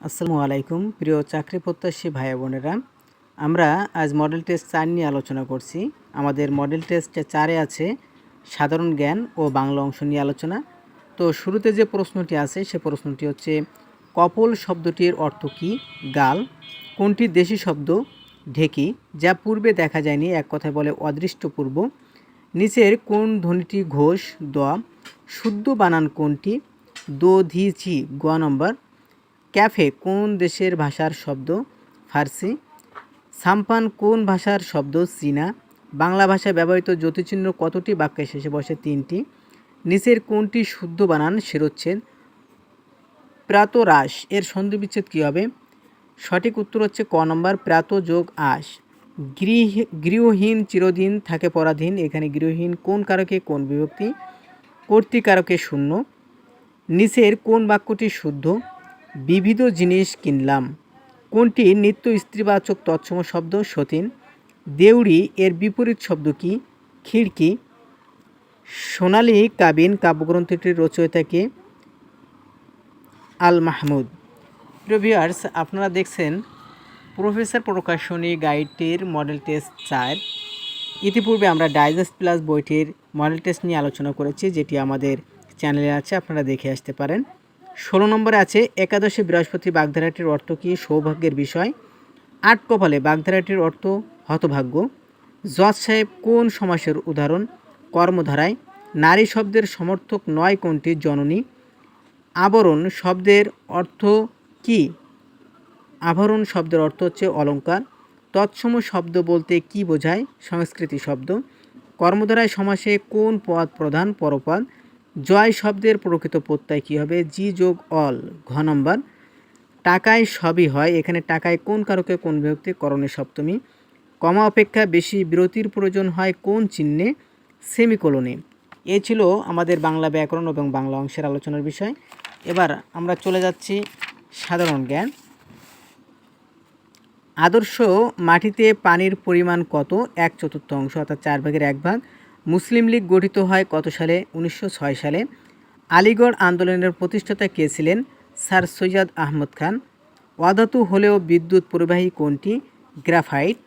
আসসালামু আলাইকুম, প্রিয় চাকরি প্রত্যাশী ভাই বোনেরা। আমরা আজ মডেল টেস্ট চার নিয়ে আলোচনা করছি। আমাদের মডেল টেস্ট চারে আছে সাধারণ জ্ঞান ও বাংলা অংশ নিয়ে আলোচনা। তো শুরুতে যে প্রশ্নটি আছে, সে প্রশ্নটি হচ্ছে, কপল শব্দটির অর্থ কী? গাল। কোনটি দেশি শব্দ? ঢেকি, যা পূর্বে দেখা যায়নি, এক কথায় বলে অদৃষ্টপূর্ব। নিচের কোন ধ্বনিটি ঘোষ, দ। শুদ্ধ বানান কোনটি? দো ধি চি, গ নম্বর। ক্যাফে কোন দেশের ভাষার শব্দ? ফার্সি। সাম্পান কোন ভাষার শব্দ? চীনা। বাংলা ভাষায় ব্যবহৃত জ্যোতিচিহ্ন কতটি? বাক্যের শেষে বসে তিনটি। নিচের কোনটি শুদ্ধ বানান শিরোচ্ছেদ। প্রাতরাস এর সন্ধিবিচ্ছেদ কী হবে? সঠিক উত্তর হচ্ছে ক নম্বর প্রাত যোগ আস গৃহ, গৃহহীন চিরদিন থাকে পরাধীন। এখানে গৃহহীন কোন কারকে? কোন বিভক্তি? কর্তৃকারকে শূন্য। নিচের কোন বাক্যটি শুদ্ধ? বিবিধ জিনিস কিনলাম। কোনটি নিত্য স্ত্রীবাচক তৎসম শব্দ? সতীন। দেউড়ি এর বিপরীত শব্দ কি? খিড়কি। সোনালী কাবিন কাব্যগ্রন্থটির রচয়িতাকে আল মাহমুদ। প্রিভিয়ার্স আপনারা দেখছেন প্রফেসর প্রকাশনী গাইডটির মডেল টেস্ট চার। ইতিপূর্বে আমরা ডাইজেস্ট প্লাস বইটির মডেল টেস্ট নিয়ে আলোচনা করেছি, যেটি আমাদের চ্যানেলে আছে, আপনারা দেখে আসতে পারেন। ষোলো নম্বরে আছে একাদশী বৃহস্পতি বাগধারাটির অর্থ কী? সৌভাগ্যের বিষয়। আট কপালে বাগধারাটির অর্থ হতভাগ্য। জজ সাহেব কোন সমাসের উদাহরণ? কর্মধারায়। নারী শব্দের সমর্থক নয় কোনটি? জননী। আবরণ শব্দের অর্থ কি? আভরণ শব্দের অর্থ হচ্ছে অলঙ্কার তৎসম শব্দ বলতে কি বোঝায়? সংস্কৃতি শব্দ। কর্মধারায় সমাসে কোন পদ প্রধান? পরপদ। জয় শব্দের প্রকৃত প্রত্যয় কী হবে? জি যোগ অল, ঘ নম্বর। টাকায় সবই হয়। এখানে টাকায় কোন কারকে, কোন বিভক্তি? করণে সপ্তমী। কমা অপেক্ষা বেশি বিরতির প্রয়োজন হয় কোন চিহ্নে? সেমিকোলনে। এ ছিল আমাদের বাংলা ব্যাকরণ এবং বাংলা অংশের আলোচনার বিষয়। এবার আমরা চলে যাচ্ছি সাধারণ জ্ঞান। আদর্শ মাটিতে পানির পরিমাণ কত? এক চতুর্থ অংশ অর্থাৎ চার ভাগের এক ভাগ। মুসলিম লীগ গঠিত হয় কত সালে? উনিশশো ছয় সালে। আলিগড় আন্দোলনের প্রতিষ্ঠাতা কে ছিলেন? স্যার সৈয়দ আহমদ খান। অধাতু হলেও বিদ্যুৎ পরিবাহী কোনটি গ্রাফাইট।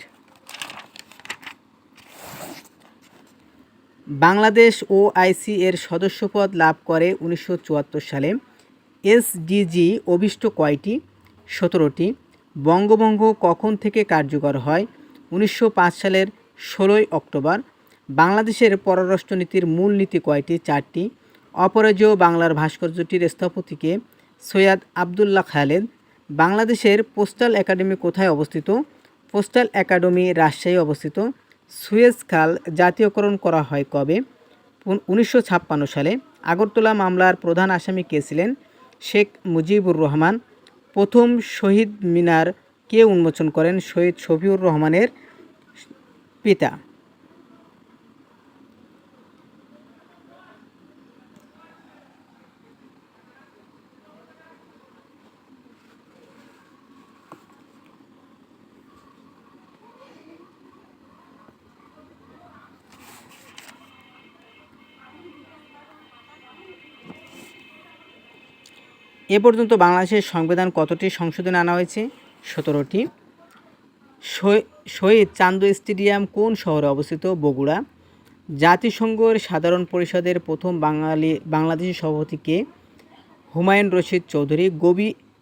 বাংলাদেশ ও আইসি এর সদস্যপদ লাভ করে উনিশশো চুয়াত্তর সালে। এসডিজি অভিষ্ট কয়টি? সতেরোটি। বঙ্গভঙ্গ কখন থেকে কার্যকর হয়? উনিশশো পাঁচ সালের ষোলোই অক্টোবর। বাংলাদেশের পররাষ্ট্রনীতির মূল নীতি কয়টি? চারটি। অপরাজেয় বাংলার ভাস্কর্যটির স্থপতিকে সৈয়দ আবদুল্লাহ খালেদ। বাংলাদেশের পোস্টাল একাডেমি কোথায় অবস্থিত? পোস্টাল একাডেমি রাজশাহী অবস্থিত। সুয়েজ খাল জাতীয়করণ করা হয় কবে? উনিশশো ছাপ্পান্ন সালে। আগরতলা মামলার প্রধান আসামি কে ছিলেন? শেখ মুজিবুর রহমান। প্রথম শহীদ মিনার কে উন্মোচন করেন? শহীদ শফিউর রহমানের পিতা। এ পর্যন্ত বাংলাদেশের সংবিধান কতটি সংশোধন আনা হয়েছে? সতেরোটি। শহীদ চান্দু স্টেডিয়াম কোন শহরে অবস্থিত? বগুড়া। জাতিসংঘের সাধারণ পরিষদের প্রথম বাঙালি, বাংলাদেশি সভাপতিকে হুমায়ুন রশিদ চৌধুরী। গবি